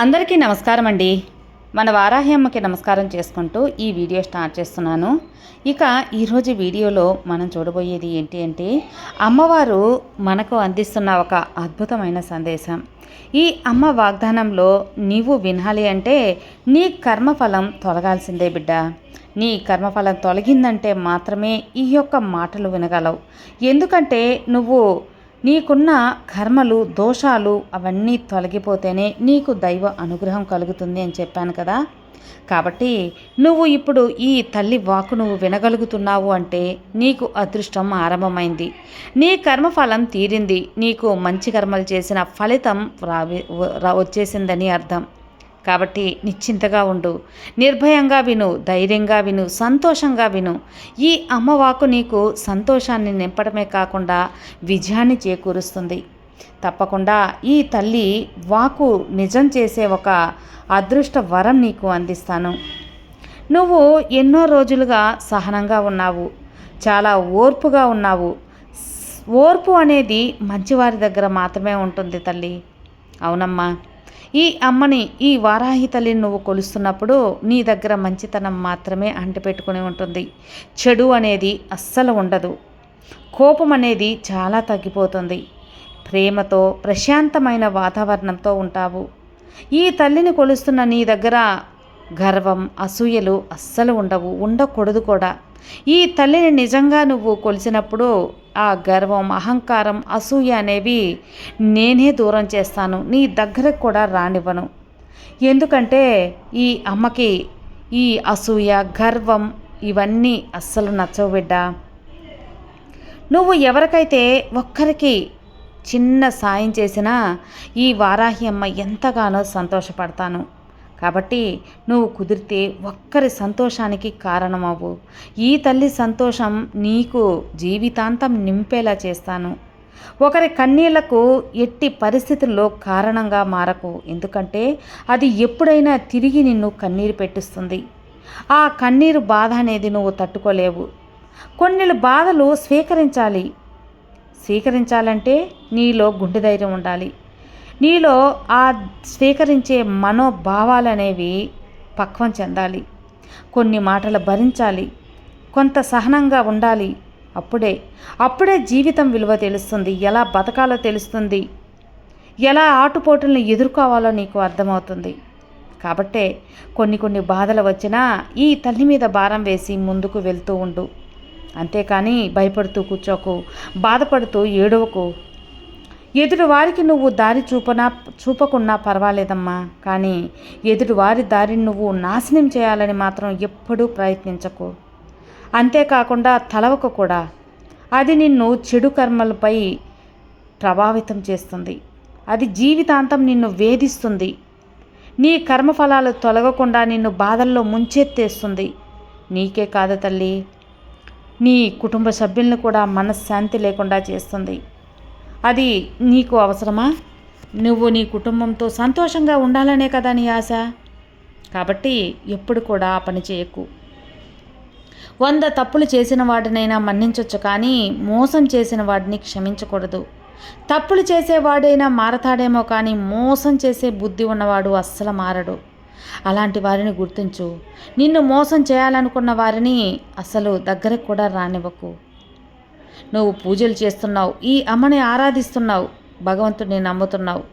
అందరికీ నమస్కారం అండి. మన వారాహి అమ్మకి నమస్కారం చేసుకుంటూ ఈ వీడియో స్టార్ట్ చేస్తున్నాను. ఇక ఈరోజు వీడియోలో మనం చూడబోయేది ఏంటి అంటే అమ్మవారు మనకు అందిస్తున్న ఒక అద్భుతమైన సందేశం. ఈ అమ్మ వాగ్దానంలో నీవు వినాలి అంటే నీ కర్మఫలం తొలగాల్సిందే బిడ్డ. నీ కర్మఫలం తొలగిందంటే మాత్రమే ఈ యొక్క మాటలు వినగలవు. ఎందుకంటే నువ్వు నీకున్న కర్మలు దోషాలు అవన్నీ తొలగిపోతేనే నీకు దైవ అనుగ్రహం కలుగుతుంది అని చెప్పాను కదా. కాబట్టి నువ్వు ఇప్పుడు ఈ తల్లి వాకు నువ్వు వినగలుగుతున్నావు అంటే నీకు అదృష్టం ఆరంభమైంది. నీ కర్మఫలం తీరింది. నీకు మంచి కర్మలు చేసిన ఫలితం రావి వచ్చేసిందని అర్థం. కాబట్టి నిశ్చింతగా ఉండు. నిర్భయంగా విను ధైర్యంగా విను సంతోషంగా విను. ఈ అమ్మవాకు నీకు సంతోషాన్ని నింపడమే కాకుండా విజయాన్ని చేకూరుస్తుంది. తప్పకుండా ఈ తల్లి వాకు నిజం చేసే ఒక అదృష్ట వరం నీకు అందిస్తాను. నువ్వు ఎన్నో రోజులుగా సహనంగా ఉన్నావు. చాలా ఓర్పుగా ఉన్నావు. ఓర్పు అనేది మంచివారి దగ్గర మాత్రమే ఉంటుంది తల్లి. అవునమ్మా. ఈ అమ్మని ఈ వారాహి తల్లిని నువ్వు కొలుస్తున్నప్పుడు నీ దగ్గర మంచితనం మాత్రమే అంటిపెట్టుకుని ఉంటుంది. చెడు అనేది అస్సలు ఉండదు. కోపం అనేది చాలా తగ్గిపోతుంది. ప్రేమతో ప్రశాంతమైన వాతావరణంతో ఉంటావు. ఈ తల్లిని కొలుస్తున్న నీ దగ్గర గర్వం అసూయలు అస్సలు ఉండవు ఉండకూడదు కూడా. ఈ తల్లిని నిజంగా నువ్వు కొలిసినప్పుడు ఆ గర్వం అహంకారం అసూయ అనేవి నేనే దూరం చేస్తాను. నీ దగ్గరకు కూడా రానివ్వను. ఎందుకంటే ఈ అమ్మకి ఈ అసూయ గర్వం ఇవన్నీ అస్సలు నచ్చవు బిడ్డ. నువ్వు ఎవరికైతే ఒక్కరికి చిన్న సాయం చేసినా ఈ వారాహి అమ్మ ఎంతగానో సంతోషపడతాను. కాబట్టి నువ్వు కుదిరితే ఒక్కరి సంతోషానికి కారణమవు ఈ తల్లి సంతోషం నీకు జీవితాంతం నింపేలా చేస్తాను. ఒకరి కన్నీళ్ళకు ఎట్టి పరిస్థితుల్లో కారణంగా మారకు. ఎందుకంటే అది ఎప్పుడైనా తిరిగి నిన్ను కన్నీరు పెట్టిస్తుంది. ఆ కన్నీరు బాధ అనేది నువ్వు తట్టుకోలేవు. కొన్ని బాధలు స్వీకరించాలి. స్వీకరించాలంటే నీలో గుండె ధైర్యం ఉండాలి. నీలో ఆ స్వీకరించే మనోభావాలు అనేవి పక్వం చెందాలి. కొన్ని మాటలు భరించాలి. కొంత సహనంగా ఉండాలి. అప్పుడే అప్పుడే జీవితం విలువ తెలుస్తుంది. ఎలా బతకాలో తెలుస్తుంది. ఎలా ఆటుపోటులను ఎదుర్కోవాలో నీకు అర్థమవుతుంది. కాబట్టే కొన్ని కొన్ని బాధలు వచ్చినా ఈ తల్లి మీద భారం వేసి ముందుకు వెళ్తూ ఉండు. అంతేకాని భయపడుతూ కూర్చోకు బాధపడుతూ ఏడవకు. ఎదుటివారికి నువ్వు దారి చూపనా చూపకున్నా పర్వాలేదమ్మా. కానీ ఎదుటివారి దారిని నువ్వు నాశనం చేయాలని మాత్రం ఎప్పుడూ ప్రయత్నించకు. అంతేకాకుండా తలవకు కూడా. అది నిన్ను చెడు కర్మలపై ప్రభావితం చేస్తుంది. అది జీవితాంతం నిన్ను వేధిస్తుంది. నీ కర్మఫలాలు తొలగకుండా నిన్ను బాధల్లో ముంచెత్తేస్తుంది. నీకే కాదు తల్లి. నీ కుటుంబ సభ్యులను కూడా మనశ్శాంతి లేకుండా చేస్తుంది. అది నీకు అవసరమా? నువ్వు నీ కుటుంబంతో సంతోషంగా ఉండాలనే కదా నీ ఆశ? కాబట్టి ఎప్పుడు కూడా ఆ పని చేయకు. వంద తప్పులు చేసిన వాడినైనా మన్నించవచ్చు కానీ మోసం చేసిన వాడిని క్షమించకూడదు. తప్పులు చేసేవాడైనా మారతాడేమో కానీ మోసం చేసే బుద్ధి ఉన్నవాడు అస్సలు మారడు. అలాంటి వారిని గుర్తించు. నిన్ను మోసం చేయాలనుకున్న వారిని అసలు దగ్గరకు కూడా రానివ్వకు. నువ్వు పూజలు చేస్తున్నావు ఈ అమ్మని ఆరాధిస్తున్నావు భగవంతుడిని నమ్ముతున్నావు.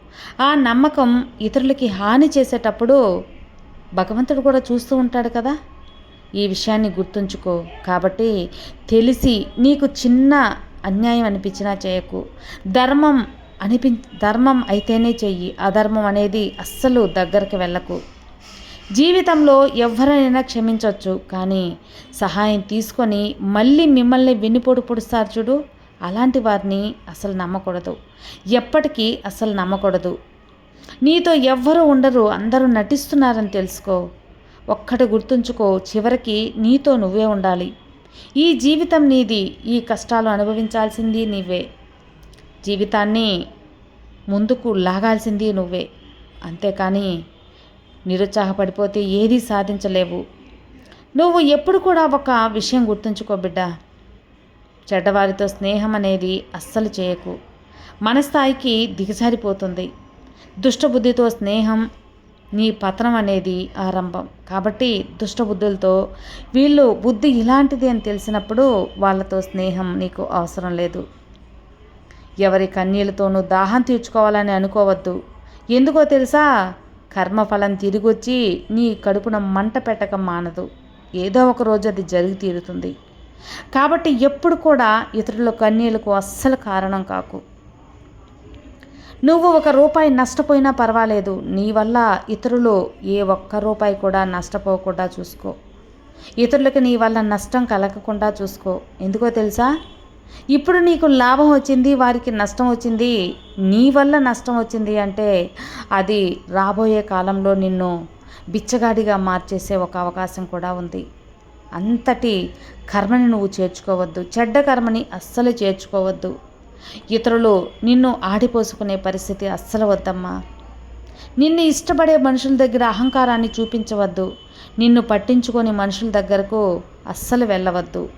ఆ నమ్మకం ఇతరులకి హాని చేసేటప్పుడు భగవంతుడు కూడా చూస్తూ ఉంటాడు కదా. ఈ విషయాన్ని గుర్తుంచుకో. కాబట్టి తెలిసి నీకు చిన్న అన్యాయం అనిపించినా చేయకు. ధర్మం అనిపి ధర్మం అయితేనే చెయ్యి. అధర్మం అనేది అస్సలు దగ్గరికి వెళ్ళకు. జీవితంలో ఎవరైనా క్షమించవచ్చు కానీ సహాయం తీసుకొని మళ్ళీ మిమ్మల్ని వెన్నుపోటు పొడుస్తారు చూడు. అలాంటి వారిని అసలు నమ్మకూడదు. ఎప్పటికీ అసలు నమ్మకూడదు. నీతో ఎవ్వరు ఉండరు అందరూ నటిస్తున్నారని తెలుసుకో. ఒక్కటి గుర్తుంచుకో చివరికి నీతో నువ్వే ఉండాలి. ఈ జీవితం నీది ఈ కష్టాలు అనుభవించాల్సింది నీవే. జీవితాన్ని ముందుకు లాగాల్సింది నువ్వే. అంతేకాని నిరుత్సాహపడిపోతే ఏదీ సాధించలేవు. నువ్వు ఎప్పుడు కూడా ఒక విషయం గుర్తుంచుకో బిడ్డ. చెడ్డవారితో స్నేహం అనేది అస్సలు చేయకు. మన స్థాయికి దిగజారిపోతుంది. దుష్టబుద్ధితో స్నేహం నీ పతనం అనేది ఆరంభం. కాబట్టి దుష్టబుద్ధులతో వీళ్ళు బుద్ధి ఇలాంటిది అని తెలిసినప్పుడు వాళ్ళతో స్నేహం నీకు అవసరం లేదు. ఎవరి కన్నీళ్ళతోనూ దాహం తీర్చుకోవాలని అనుకోవద్దు. ఎందుకో తెలుసా? కర్మఫలం తిరిగొచ్చి నీ కడుపున మంట పెట్టక మానదు. ఏదో ఒక రోజు అది జరిగి తీరుతుంది. కాబట్టి ఎప్పుడు కూడా ఇతరుల కన్నీళ్ళకు అస్సలు కారణం కాకు. నువ్వు ఒక రూపాయి నష్టపోయినా పర్వాలేదు. నీ వల్ల ఇతరులు ఏ ఒక్క రూపాయి కూడా నష్టపోకుండా చూసుకో. ఇతరులకు నీ వల్ల నష్టం కలగకుండా చూసుకో. ఎందుకో తెలుసా? ఇప్పుడు నీకు లాభం వచ్చింది వారికి నష్టం వచ్చింది. నీ వల్ల నష్టం వచ్చింది అంటే అది రాబోయే కాలంలో నిన్ను బిచ్చగాడిగా మార్చేసే ఒక అవకాశం కూడా ఉంది. అంతటి కర్మని నువ్వు చేర్చుకోవద్దు. చెడ్డ కర్మని అస్సలు చేర్చుకోవద్దు. ఇతరులు నిన్ను ఆడిపోసుకునే పరిస్థితి అస్సలు వద్దమ్మా. నిన్ను ఇష్టపడే మనుషుల దగ్గర అహంకారాన్ని చూపించవద్దు. నిన్ను పట్టించుకొని మనుషుల దగ్గరకు అస్సలు వెళ్ళవద్దు.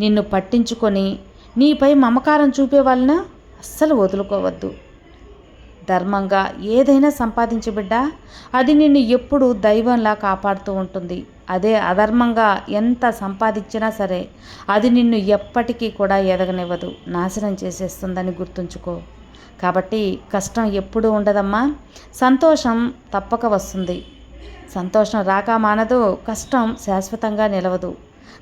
నిన్ను పట్టించుకొని నీపై మమకారం చూపే వాళ్ళన అస్సలు వదులుకోవద్దు. ధర్మంగా ఏదైనా సంపాదించి బిడ్డ అది నిన్ను ఎప్పుడు దైవంలా కాపాడుతూ ఉంటుంది. అదే అధర్మంగా ఎంత సంపాదించినా సరే అది నిన్ను ఎప్పటికీ కూడా ఎదగనివ్వదు. నాశనం చేసేస్తుందని గుర్తుంచుకో. కాబట్టి కష్టం ఎప్పుడూ ఉండదమ్మా. సంతోషం తప్పక వస్తుంది. సంతోషం రాక మానదు కష్టం శాశ్వతంగా నిలవదు.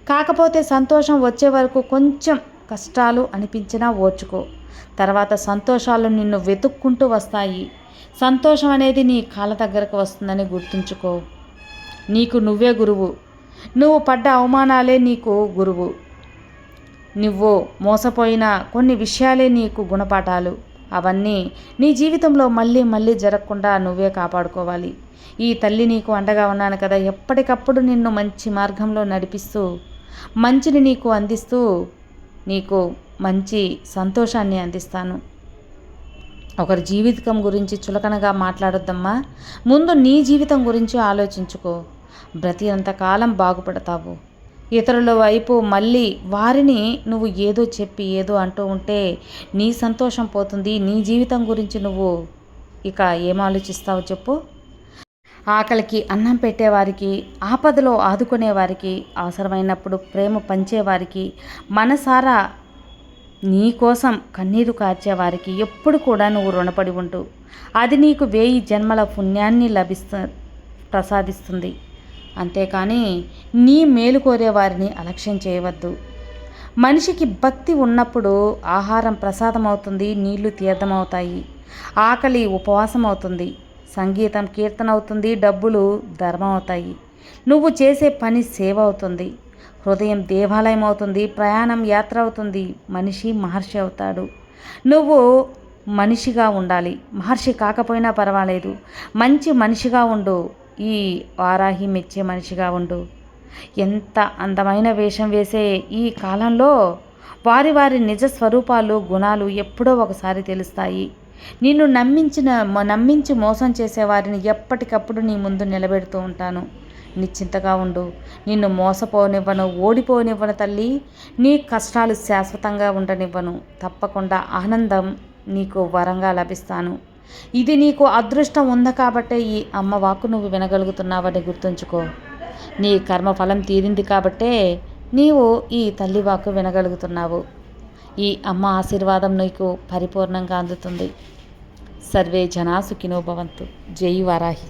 కాకపోతే సంతోషం వచ్చే వరకు కొంచెం కష్టాలు అనిపించినా ఓర్చుకో. తర్వాత సంతోషాలు నిన్ను వెతుక్కుంటూ వస్తాయి. సంతోషం అనేది నీ కాళ్ళ దగ్గరకు వస్తుందని గుర్తుంచుకో. నీకు నువ్వే గురువు. నువ్వు పడ్డ అవమానాలే నీకు గురువు. నువ్వు మోసపోయిన కొన్ని విషయాలే నీకు గుణపాఠాలు. అవన్నీ నీ జీవితంలో మళ్ళీ మళ్ళీ జరగకుండా నువ్వే కాపాడుకోవాలి. ఈ తల్లి నీకు అండగా ఉన్నాను కదా ఎప్పటికప్పుడు నిన్ను మంచి మార్గంలో నడిపిస్తూ మంచిని నీకు అందిస్తూ నీకు మంచి సంతోషాన్ని అందిస్తాను. ఒకరి జీవితం గురించి చులకనగా మాట్లాడొద్దమ్మా. ముందు నీ జీవితం గురించి ఆలోచించుకో. బ్రతినంతకాలం బాగుపడతావు. ఇతరుల వైపు మళ్ళీ వారిని నువ్వు ఏదో చెప్పి ఏదో అంటూ ఉంటే నీ సంతోషం పోతుంది. నీ జీవితం గురించి నువ్వు ఇక ఏం ఆలోచిస్తావు చెప్పు. ఆకలికి అన్నం పెట్టేవారికి ఆపదలో ఆదుకునేవారికి అవసరమైనప్పుడు ప్రేమ పంచేవారికి మనసారా నీ కోసం కన్నీరు కార్చేవారికి ఎప్పుడు కూడా నువ్వు రుణపడి ఉంటూ అది నీకు వేయి జన్మల పుణ్యాన్ని లభిస్తు ప్రసాదిస్తుంది. అంతేకాని నీ మేలు కోరే వారిని అలక్ష్యం చేయవద్దు. మనిషికి భక్తి ఉన్నప్పుడు ఆహారం ప్రసాదం అవుతుంది నీళ్ళు తీర్థమవుతాయి ఆకలి ఉపవాసం అవుతుంది సంగీతం కీర్తన అవుతుంది డబ్బులు ధర్మం అవుతాయి. నువ్వు చేసే పని సేవ అవుతుంది. హృదయం దేవాలయం అవుతుంది ప్రయాణం యాత్ర అవుతుంది మనిషి మహర్షి అవుతాడు. నువ్వు మనిషిగా ఉండాలి. మహర్షి కాకపోయినా పర్వాలేదు. మంచి మనిషిగా ఉండు. ఈ వారాహి మెచ్చే మనిషిగా ఉండు. ఎంత అందమైన వేషం వేసే ఈ కాలంలో వారి వారి నిజ స్వరూపాలు గుణాలు ఎప్పుడో ఒకసారి తెలుస్తాయి. నిన్ను నమ్మించిన నమ్మించి మోసం చేసేవారిని ఎప్పటికప్పుడు నీ ముందు నిలబెడుతూ ఉంటాను. నిశ్చింతగా ఉండు. నిన్ను మోసపోనివ్వను ఓడిపోనివ్వను తల్లి. నీ కష్టాలు శాశ్వతంగా ఉండనివ్వను. తప్పకుండా ఆనందం నీకు వరంగా లభిస్తాను. ఇది నీకు అదృష్టం ఉంది కాబట్టే ఈ అమ్మ వాకు నువ్వు వినగలుగుతున్నావని గుర్తుంచుకో. నీ కర్మఫలం తీరింది కాబట్టే నీవు ఈ తల్లి వాకు వినగలుగుతున్నావు. ఈ అమ్మ ఆశీర్వాదం నీకు పరిపూర్ణంగా అందుతుంది. సర్వే జనా సుఖినో భవంతు. జై వారాహి.